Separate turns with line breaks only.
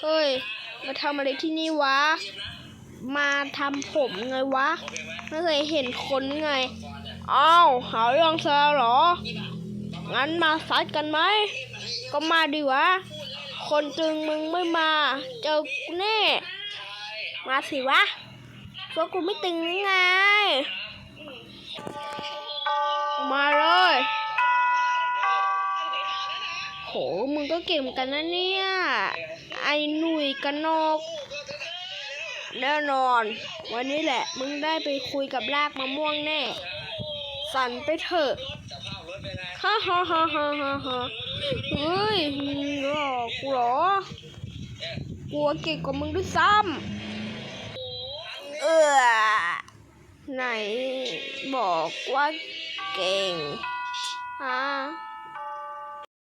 เฮ้
ย มาทำอะไรที่นี่วะ
มา
ทำผมไงวะ
ไม่
เคยเห็นคนไง
อ้า
วหาเรื่องซะเหรอ งั้นมาซัดกันไหม ก็มาดิวะ คนจึงมึงไม่มา เจอกูแน่ มาสิวะเพราะกูไม่ตึงหรือไง โห มึงก็เก่งกันนะเนี่ย ไอ้หนุ่ยกันนก แน่นอน วันนี้แหละ มึงได้ไปคุยกับลากมะม่วงแน่ สั่นไปเถอะฮ่าฮ่าฮ่าฮ่าฮ่าฮ่าเฮ้ยมึงหลอกกูเหรอ กลัวเก่งกว่ามึงด้วยซ้ำเออไหนบอกว่าเก่ง